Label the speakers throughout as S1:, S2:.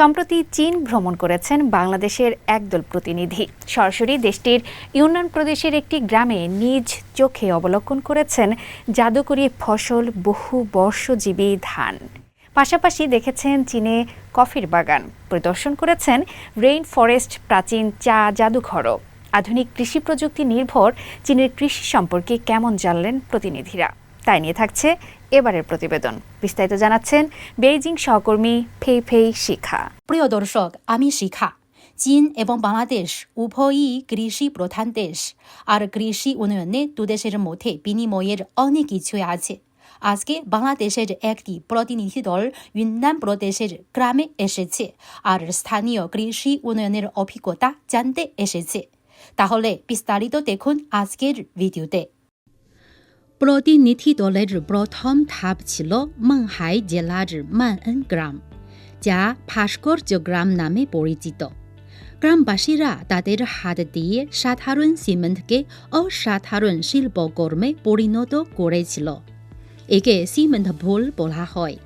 S1: সম্প্রতি চীন ভ্রমণ করেছেন বাংলাদেশের একদল প্রতিনিধি। সরাসরি দেশটির ইউনান প্রদেশের একটি গ্রামে নিজ চোখে অবলোকন করেছেন জাদুকরী ফসল বহু বর্ষজীবী ধান। পাশাপাশি দেখেছেন চীনে কফির বাগান। পরিদর্শন করেছেন রেইন ফরেস্ট প্রাচীন চা জাদুঘরও। আধুনিক কৃষি প্রযুক্তি নির্ভর চীনের কৃষি সম্পর্কে কেমন জানলেন প্রতিনিধিরা। তাই নিয়ে থাকছে এবারের প্রতিবেদন। বিস্তারিত জানাচ্ছেন বেইজিং সহকর্মী ফেই ফেই শিখা।
S2: প্রিয় দর্শক, আমি শিখা। চীন এবং বাংলাদেশ উভয়ই কৃষি প্রধান দেশ। আর কৃষি উন্নয়নে দুদেশের মধ্যে বিনিময়ের অনেক কিছুই আছে। আজকে বাংলাদেশের একটি প্রতিনিধি দল ইউনান প্রদেশের গ্রামে এসেছে আর স্থানীয় কৃষি উন্নয়নের অভিজ্ঞতা জানতে এসেছে। তাহলে বিস্তারিত দেখুন আজকের ভিডিওতে। প্রতিনিধি দলের প্রথম ধাপ ছিল মংহাই জেলার মানএন গ্রাম যা ভাস্কর্য গ্রাম নামে পরিচিত গ্রামবাসীরা তাদের হাত দিয়ে সাধারণ সিমেন্টকে অসাধারণ শিল্পকর্মে পরিণত করেছিল একে সিমেন্ট ভুল বলা হয়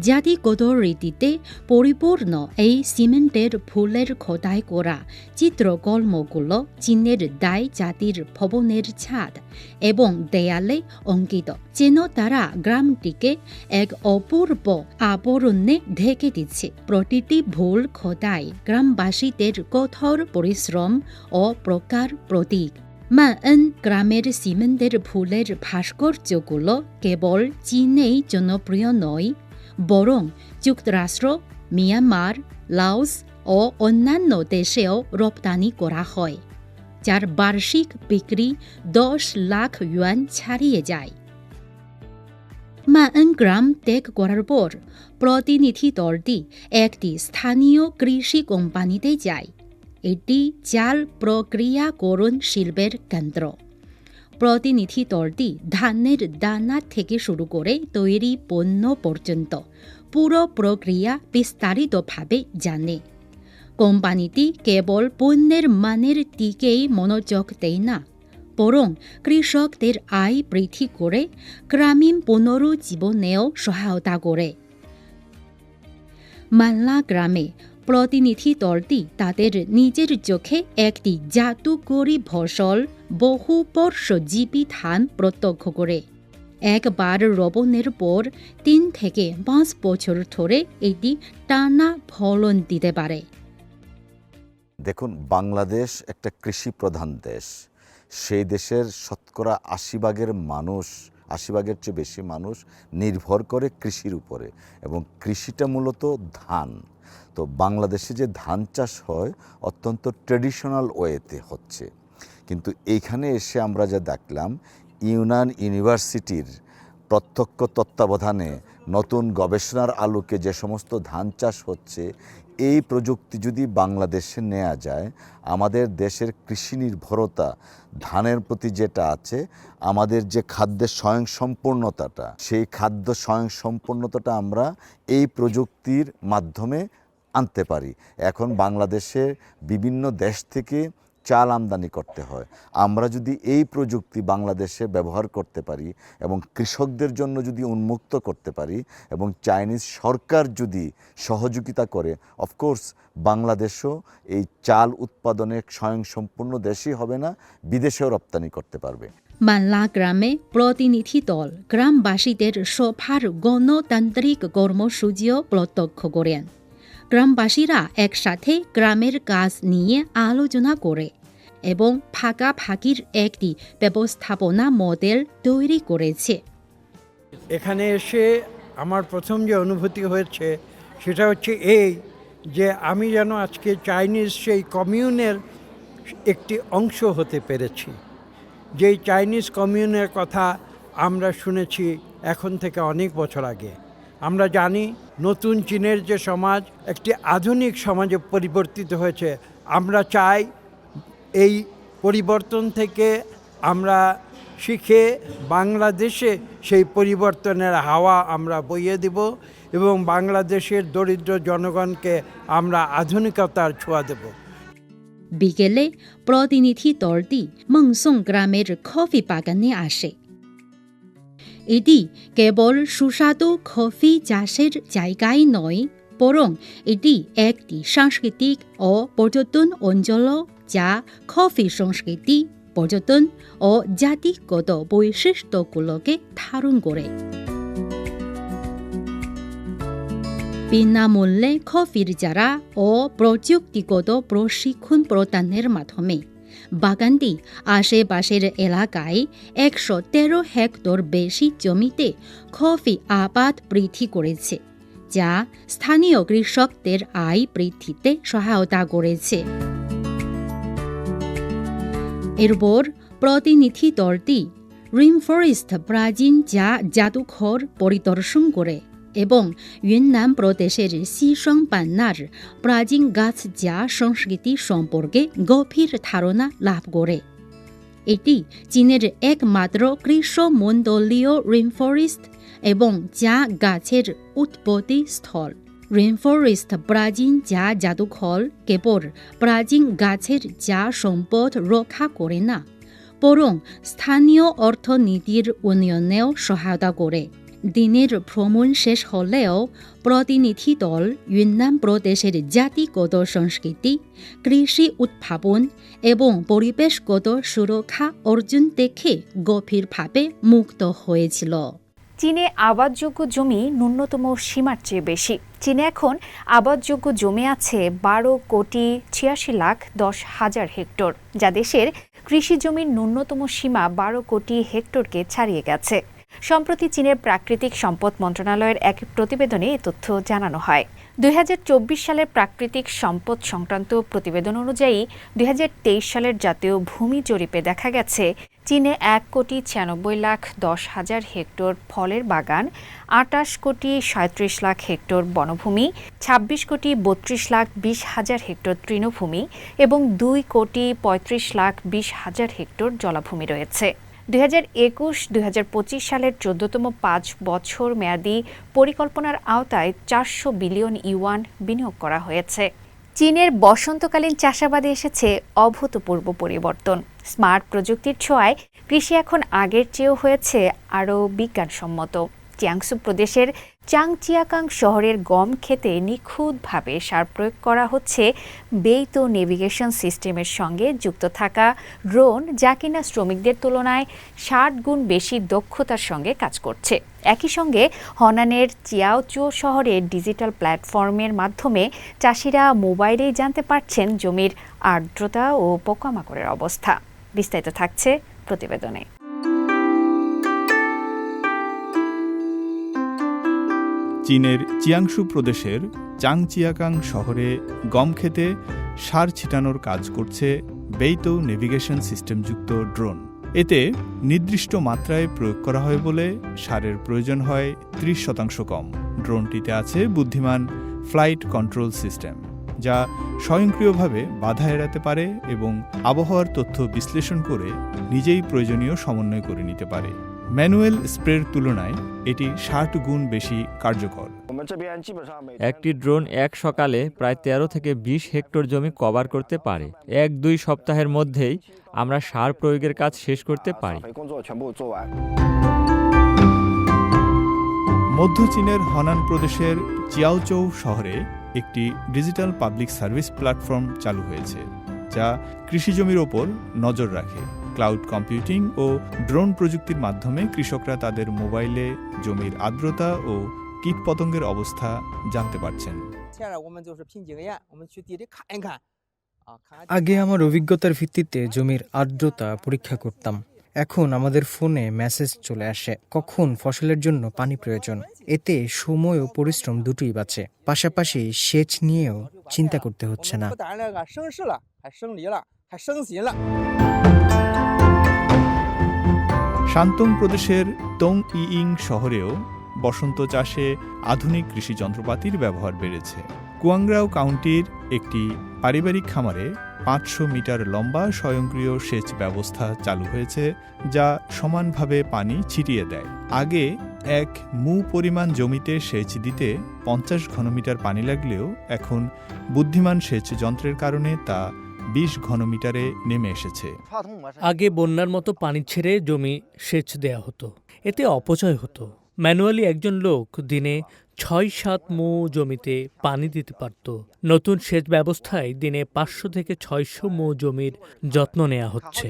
S2: জাতিগত রীতিতে পরিপূর্ণ এই সিমেন্টের ফুলের খোদাই করা চিত্রকর্মগুলো চীনের দায় জাতির ভবনের ছাদ এবং দেয়ালে অঙ্কিত। যেন তারা গ্রামটিকে এক অপূর্ব আবরণে ঢেকে দিচ্ছে। প্রতিটি ভুল খোদাই গ্রামবাসীদের কঠোর পরিশ্রম ও প্রকার প্রতীক। মানএন গ্রামের সিমেন্টের ফুলের ভাস্কর্যগুলো কেবল চীনেই জনপ্রিয় নয় বরং যুক্তরাষ্ট্র মিয়ানমার লাওস ও অন্যান্য দেশেও রপ্তানি করা হয়, যার বার্ষিক বিক্রি দশ লাখ ইউয়ান ছাড়িয়ে যায়। মানএন গ্রাম ত্যাগ করার পর, প্রতিনিধি দলটি একটি স্থানীয় কৃষি কোম্পানিতে যায়। এটি চাল প্রক্রিয়াকরণ শিল্পের কেন্দ্র। প্রতিনিধি দলটি ধানের দানা থেকে শুরু করে তৈরি পণ্য পর্যন্ত পুরো প্রক্রিয়া বিস্তারিতভাবে জানে। কোম্পানিটি কেবল পণ্যের মানের দিকেই মনোযোগ দেয় না, বরং কৃষকদের আয় বৃদ্ধি করে গ্রামীণ পুনরুজ্জীবনেও সহায়তা করে। মাল্লা গ্রামে প্রতিনিধি দলটি তাদের নিজের চোখে একটি জাদুকরী ফসল বহু বর্ষজীবী ধান প্রত্যক্ষ করে। একবার রোপণের পর তিন থেকে পাঁচ বছর ধরে এটি টানা ফলন দিতে পারে।
S3: দেখুন, বাংলাদেশ একটা কৃষি প্রধান দেশ। সেই দেশের শতকরা আশি ভাগের মানুষ, আশি ভাগের চেয়ে বেশি মানুষ নির্ভর করে কৃষির উপরে এবং কৃষিটা মূলত ধান। তো বাংলাদেশে যে ধান চাষ হয়, অত্যন্ত ট্রেডিশনাল ওয়েতে হচ্ছে। কিন্তু এইখানে এসে আমরা যা দেখলাম, ইউনান ইউনিভার্সিটির প্রত্যক্ষ তত্ত্বাবধানে নতুন গবেষণার আলোকে যে সমস্ত ধান চাষ হচ্ছে, এই প্রযুক্তি যদি বাংলাদেশে নেওয়া যায়, আমাদের দেশের কৃষি নির্ভরতা, ধানের প্রতি যেটা আছে, আমাদের যে খাদ্যের স্বয়ংসম্পূর্ণতাটা, সেই খাদ্য স্বয়ংসম্পূর্ণতাটা আমরা এই প্রযুক্তির মাধ্যমে আনতে পারি। এখন বাংলাদেশে বিভিন্ন দেশ থেকে চাল আমদানি করতে হয়। আমরা যদি এই প্রযুক্তি বাংলাদেশে ব্যবহার করতে পারি এবং কৃষকদের জন্য যদি উন্মুক্ত করতে পারি এবং চাইনিজ সরকার যদি সহযোগিতা করে অফকোর্স বাংলাদেশও এই চাল উৎপাদনে স্বয়ংসম্পূর্ণ দেশই হবে না, বিদেশেও রপ্তানি করতে পারবে।
S2: মাল্লা গ্রামে প্রতিনিধি দল গ্রামবাসীদের সভার গণতান্ত্রিক কর্মসূচিও প্রত্যক্ষ করেন। গ্রামবাসীরা একসাথে গ্রামের কাজ নিয়ে আলোচনা করে। এবং ফাঁকাফাঁকির একটি ব্যবস্থাপনা মডেল তৈরি করেছে।
S4: এখানে এসে আমার প্রথম যে অনুভূতি হয়েছে, সেটা হচ্ছে এই যে আমি যেন আজকে চাইনিজ সেই কমিউনের একটি অংশ হতে পেরেছি। যেই চাইনিজ কমিউনের কথা আমরা শুনেছি এখন থেকে অনেক বছর আগে। আমরা জানি নতুন চীনের যে সমাজ, একটি আধুনিক সমাজে পরিবর্তিত হয়েছে। আমরা চাই এই পরিবর্তন থেকে আমরা শিখে বাংলাদেশে সেই পরিবর্তনের হাওয়া আমরা বইয়ে দেব এবং বাংলাদেশের দরিদ্র জনগণকে আমরা আধুনিকতার ছোঁয়া দেব।
S2: বিকেলে প্রতিনিধি দলটি মংসং গ্রামের কফি বাগানে আসে। এটি কেবল সুস্বাদু কফি চাষের জায়গায় নয়, বরং এটি একটি সাংস্কৃতিক ও পর্যটন যা কফি সংস্কৃতি পর্যটন ও জাতিগত বৈশিষ্ট্যগুলোকে ধারণ করে বিনামূল্যে কফির চারা ও প্রযুক্তিগত প্রশিক্ষণ প্রদানের মাধ্যমে বাগানটি আশেপাশের এলাকায় একশো তেরো হেক্টর বেশি জমিতে কফি আবাদ বৃদ্ধি করেছে যা স্থানীয় কৃষকদের আয় বৃদ্ধিতে সহায়তা করেছে এরপর প্রতিনিধি দলটি রিনফরেস্ট প্রাচীন যা জাদুঘর পরিদর্শন করে এবং ইউনান প্রদেশের সিসং পান্নার প্রাচীন গাছ যা সংস্কৃতি সম্পর্কে গভীর ধারণা লাভ করে। এটি চীনের একমাত্র গ্রীষ্মমণ্ডলীয় রেনফরেস্ট এবং চা গাছের উৎপত্তি স্থল। রেনফরেস্ট প্রাচীন যা জাদুঘর কেবল প্রাচীন গাছের যা সম্পদ রক্ষা করে না, বরং স্থানীয় অর্থনীতির উন্নয়নেও সহায়তা করে। দিনের ভ্রমণ শেষ হলেও প্রতিনিধি দল ইউনান প্রদেশের জাতিগত সংস্কৃতি, কৃষি উদ্ভাবন এবং পরিবেশগত সুরক্ষা অর্জন দেখে গভীরভাবে মুক্ত হয়েছিল।
S1: চীনে আবাদযোগ্য জমি ন্যূনতম সীমার চেয়ে বেশি। চীনে এখন আবাদযোগ্য জমি আছে বারো কোটি ছিয়াশি লাখ দশ হাজার হেক্টর, যা দেশের কৃষি জমির ন্যূনতম সীমা বারো কোটি হেক্টরকে ছাড়িয়ে গেছে। সম্প্রতি চীনের প্রাকৃতিক সম্পদ মন্ত্রণালয়ের এক প্রতিবেদনে এ তথ্য জানানো হয়। দুই হাজার চব্বিশ সালের প্রাকৃতিক সম্পদ সংক্রান্ত প্রতিবেদন অনুযায়ী দুই হাজার তেইশ সালের জাতীয় ভূমি জরিপে দেখা গেছে চীনে এক কোটি ছিয়ানব্বই লাখ দশ হাজার হেক্টর ফলের বাগান, আটাশ কোটি সাঁত্রিশ লাখ হেক্টর বনভূমি, ছাব্বিশ কোটি বত্রিশ লাখ বিশ হাজার হেক্টর তৃণভূমি এবং দুই কোটি পঁয়ত্রিশ লাখ বিশ হাজার হেক্টর জলাভূমি রয়েছে। দুই হাজার একুশ, দুই হাজার পঁচিশ সালের চোদ্দতম পাঁচ বছর মেয়াদী পরিকল্পনার আওতায় চারশো বিলিয়ন ইউয়ান বিনিয়োগ করা হয়েছে। চীনের বসন্তকালীন চাষাবাদে এসেছে অভূতপূর্ব পরিবর্তন। স্মার্ট প্রযুক্তির ছোঁয়ায় কৃষি এখন আগের চেয়েও হয়েছে আরও বিজ্ঞানসম্মত। চিয়াংসু প্রদেশের চাংচিয়াকাং শহরের গম খেতে নিখুঁতভাবে সার প্রয়োগ করা হচ্ছে। বেইতো নেভিগেশন সিস্টেমের সঙ্গে যুক্ত থাকা ড্রোন, যা কিনা শ্রমিকদের তুলনায় ষাট গুণ বেশি দক্ষতার সঙ্গে কাজ করছে। একই সঙ্গে হনানের চিয়াওচুও শহরে ডিজিটাল প্ল্যাটফর্মের মাধ্যমে চাষিরা মোবাইলেই জানতে পারছেন জমির আর্দ্রতা ও পোকামাকড়ের অবস্থা। বিস্তারিত থাকছে প্রতিবেদনে।
S5: চীনের চিয়াংশু প্রদেশের চাংচিয়াকাং শহরে গম খেতে সার ছিটানোর কাজ করছে বেইতো নেভিগেশন সিস্টেমযুক্ত ড্রোন। এতে নির্দিষ্ট মাত্রায় প্রয়োগ করা হয় বলে সারের প্রয়োজন হয় ত্রিশ শতাংশ কম। ড্রোনটিতে আছে বুদ্ধিমান ফ্লাইট কন্ট্রোল সিস্টেম, যা স্বয়ংক্রিয়ভাবে বাধা এড়াতে পারে এবং আবহাওয়ার তথ্য বিশ্লেষণ করে নিজেই প্রয়োজনীয় সমন্বয় করে নিতে পারে। ম্যানুয়াল স্প্রের তুলনায় এটি ষাট গুণ বেশি কার্যকর।
S6: একটি ড্রোন এক সকালে প্রায় তেরো থেকে বিশ হেক্টর জমি কভার করতে পারে। এক দুই সপ্তাহের মধ্যেই আমরা সার প্রয়োগের কাজ শেষ করতে পারি।
S5: মধ্য চীনের হনান প্রদেশের চিয়াওচৌ শহরে একটি ডিজিটাল পাবলিক সার্ভিস প্ল্যাটফর্ম চালু হয়েছে যা কৃষি জমির ওপর নজর রাখে। ক্লাউড কম্পিউটিং ও ড্রোন প্রযুক্তির মাধ্যমে কৃষকরা তাদের মোবাইলে জমির আর্দ্রতা ও কীটপতঙ্গের অবস্থা জানতে পারছেন।
S7: আগে আমার অভিজ্ঞতার ভিত্তিতে জমির আর্দ্রতা পরীক্ষা করতাম। এখন আমাদের ফোনে মেসেজ চলে আসে কখন ফসলের জন্য পানি প্রয়োজন। এতে সময় ও পরিশ্রম দুটোই বাঁচে। পাশাপাশি সেচ নিয়েও চিন্তা করতে হচ্ছে না।
S5: শান্তং প্রদেশের তং ইং শহরেও বসন্ত চাষে আধুনিক কৃষি যন্ত্রপাতির ব্যবহার বেড়েছে। কুয়াংরাও কাউন্টির একটি পারিবারিক খামারে পাঁচশো মিটার লম্বা স্বয়ংক্রিয় সেচ ব্যবস্থা চালু হয়েছে, যা সমানভাবে পানি ছিটিয়ে দেয়। আগে এক মু পরিমাণ জমিতে সেচ দিতে পঞ্চাশ ঘনমিটার পানি লাগলেও এখন বুদ্ধিমান সেচ যন্ত্রের কারণে তা বিশ ঘনমিটারে নেমে এসেছে।
S8: আগে বন্যার মতো পানি ছেড়ে জমি সেচ দেয়া হতো। এতে অপচয় হতো। ম্যানুয়ালি একজন লোক দিনে ছয় সাত মো জমিতে পানি দিতে পারত। নতুন সেচ ব্যবস্থায় দিনে পাঁচশো থেকে ছয়শো মো জমির যত্ন নেওয়া হচ্ছে।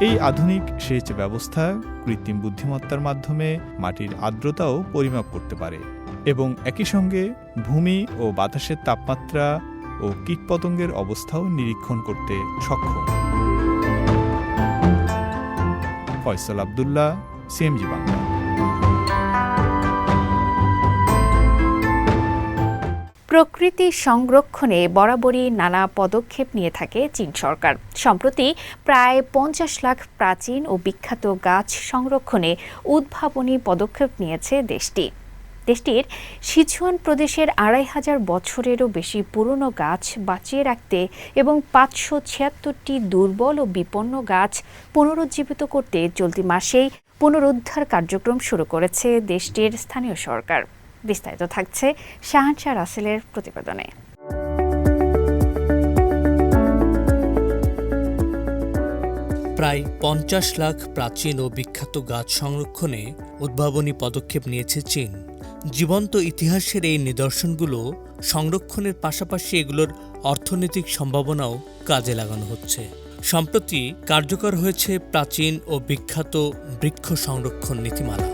S5: এই আধুনিক সেচ ব্যবস্থা কৃত্রিম বুদ্ধিমত্তার মাধ্যমে মাটির আর্দ্রতাও পরিমাপ করতে পারে। এবং একই সঙ্গে ভূমি ও বাতাসের তাপমাত্রা ও কীটপতঙ্গের অবস্থাও নিরীক্ষণ করতে সক্ষম। ফয়সাল আবদুল্লাহ, সিএমজি বাংলা।
S1: প্রকৃতি সংরক্ষণে বরাবরই নানা পদক্ষেপ নিয়ে থাকে চীন সরকার। সম্প্রতি প্রায় পঞ্চাশ লাখ প্রাচীন ও বিখ্যাত গাছ সংরক্ষণে উদ্ভাবনী পদক্ষেপ নিয়েছে দেশটি। দেশটির সিচুয়ান প্রদেশের আড়াই হাজার বছরেরও বেশি পুরনো গাছ বাঁচিয়ে রাখতে এবং পাঁচশো ছিয়াত্তরটি দুর্বল ও বিপন্ন গাছ পুনরুজ্জীবিত করতে চলতি মাসেই পুনরুদ্ধার কার্যক্রম শুরু করেছে দেশটির স্থানীয় সরকার। বিস্তারিত থাকছে শাহানশাহ রাসেলের প্রতিবেদনে।
S8: প্রায় পঞ্চাশ লাখ প্রাচীন ও বিখ্যাত গাছ সংরক্ষণে উদ্ভাবনী পদক্ষেপ নিয়েছে চীন। জীবন্ত ইতিহাসের এই নিদর্শনগুলো সংরক্ষণের পাশাপাশি এগুলোর অর্থনৈতিক সম্ভাবনাও কাজে লাগানো হচ্ছে। সম্প্রতি কার্যকর হয়েছে প্রাচীন ও বিখ্যাত বৃক্ষ সংরক্ষণ নীতিমালা।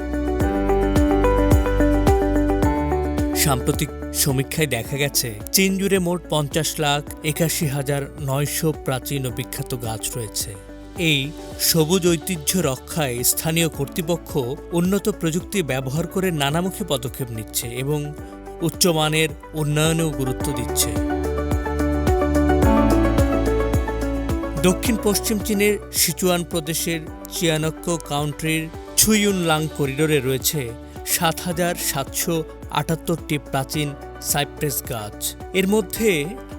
S8: সাম্প্রতিক সমীক্ষায় দেখা গেছে, চীন জুড়ে মোট পঞ্চাশ লাখ একাশি হাজার নয়শো প্রাচীন ও বিখ্যাত গাছ রয়েছে। এই সবুজ ঐতিহ্য রক্ষায় স্থানীয় কর্তৃপক্ষ উন্নত প্রযুক্তি ব্যবহার করে নানামুখী পদক্ষেপ নিচ্ছে এবং উচ্চমানের উন্নয়নেও গুরুত্ব দিচ্ছে। দক্ষিণ পশ্চিম চীনের সিচুয়ান প্রদেশের চিয়ানক্য কাউন্ট্রির ছুইউনলাং করিডোরে রয়েছে সাত হাজার সাতশো আটাত্তরটি প্রাচীন সাইপ্রেস গাছ। এর মধ্যে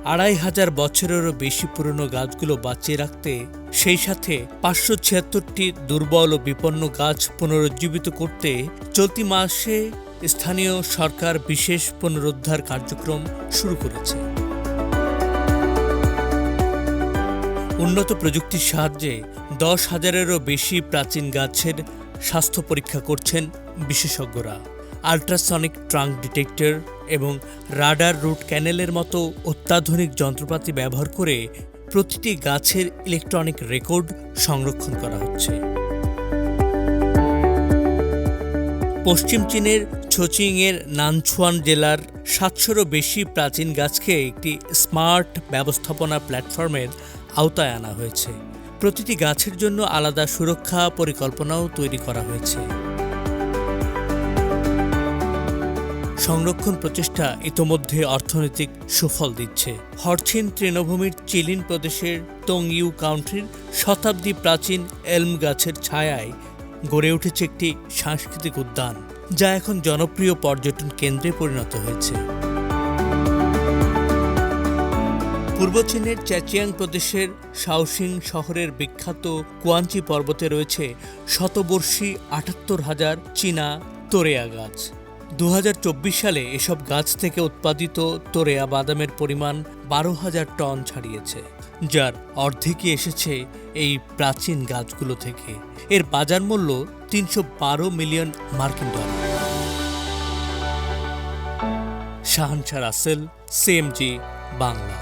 S8: আড়াই হাজার বছরেরও বেশি পুরনো গাছগুলো বাঁচিয়ে রাখতে সেই সাথে পাঁচশো ছিয়াত্তরটি দুর্বল ও বিপন্ন গাছ পুনরুজ্জীবিত করতে চলতি মাসে স্থানীয় সরকার বিশেষ পুনরুদ্ধার কার্যক্রম শুরু করেছে। উন্নত প্রযুক্তির সাহায্যে দশ হাজারেরও বেশি প্রাচীন গাছের স্বাস্থ্য পরীক্ষা করছেন বিশেষজ্ঞরা। আল্ট্রাসনিক ট্রাঙ্ক ডিটেক্টর এবং রাডার রুট ক্যানেলের মতো অত্যাধুনিক যন্ত্রপাতি ব্যবহার করে প্রতিটি গাছের ইলেকট্রনিক রেকর্ড সংরক্ষণ করা হচ্ছে। পশ্চিম চীনের ছোচিংয়ের নানছুয়ান জেলার সাতশোরও বেশি প্রাচীন গাছকে একটি স্মার্ট ব্যবস্থাপনা প্ল্যাটফর্মের আওতায় আনা হয়েছে। প্রতিটি গাছের জন্য আলাদা সুরক্ষা পরিকল্পনাও তৈরি করা হয়েছে। সংরক্ষণ প্রচেষ্টা ইতোমধ্যে অর্থনৈতিক সুফল দিচ্ছে। হরছিন তৃণভূমির চিলিন প্রদেশের তোংইউ কাউন্ট্রির শতাব্দী প্রাচীন এলম গাছের ছায়ায় গড়ে উঠেছে একটি সাংস্কৃতিক উদ্যান, যা এখন জনপ্রিয় পর্যটন কেন্দ্রে পরিণত হয়েছে। পূর্ব চীনের চ্যাচিয়াং প্রদেশের শাওসিং শহরের বিখ্যাত কুয়াঞ্চি পর্বতে রয়েছে শতবর্ষী আটাত্তর হাজার চীনা তোরেয়া গাছ। দু হাজার চব্বিশ সালে এসব গাছ থেকে উৎপাদিত তোরেয়া বাদামের পরিমাণ বারো হাজার টন ছাড়িয়েছে, যার অর্ধেকই এসেছে এই প্রাচীন গাছগুলো থেকে। এর বাজার মূল্য তিনশো বারো মিলিয়ন মার্কিন ডলার। শাহানশাহ রাসেল সিএমজি বাংলা।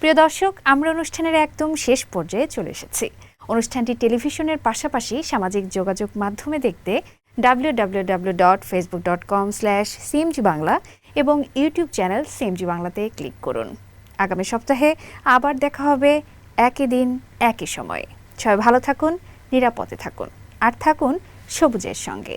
S1: প্রিয় দর্শক, আমরা অনুষ্ঠানের একদম শেষ পর্যায়ে চলে এসেছি। অনুষ্ঠানটি টেলিভিশনের পাশাপাশি সামাজিক যোগাযোগ মাধ্যমে দেখতে W W W dot Facebook dot com slash CMG Bangla এবং ইউটিউব চ্যানেল সিএমজি বাংলাতে ক্লিক করুন। আগামী সপ্তাহে আবার দেখা হবে একই দিন, একই সময়ে। সবাই ভালো থাকুন, নিরাপদে থাকুন। আর থাকুন সবুজের সঙ্গে।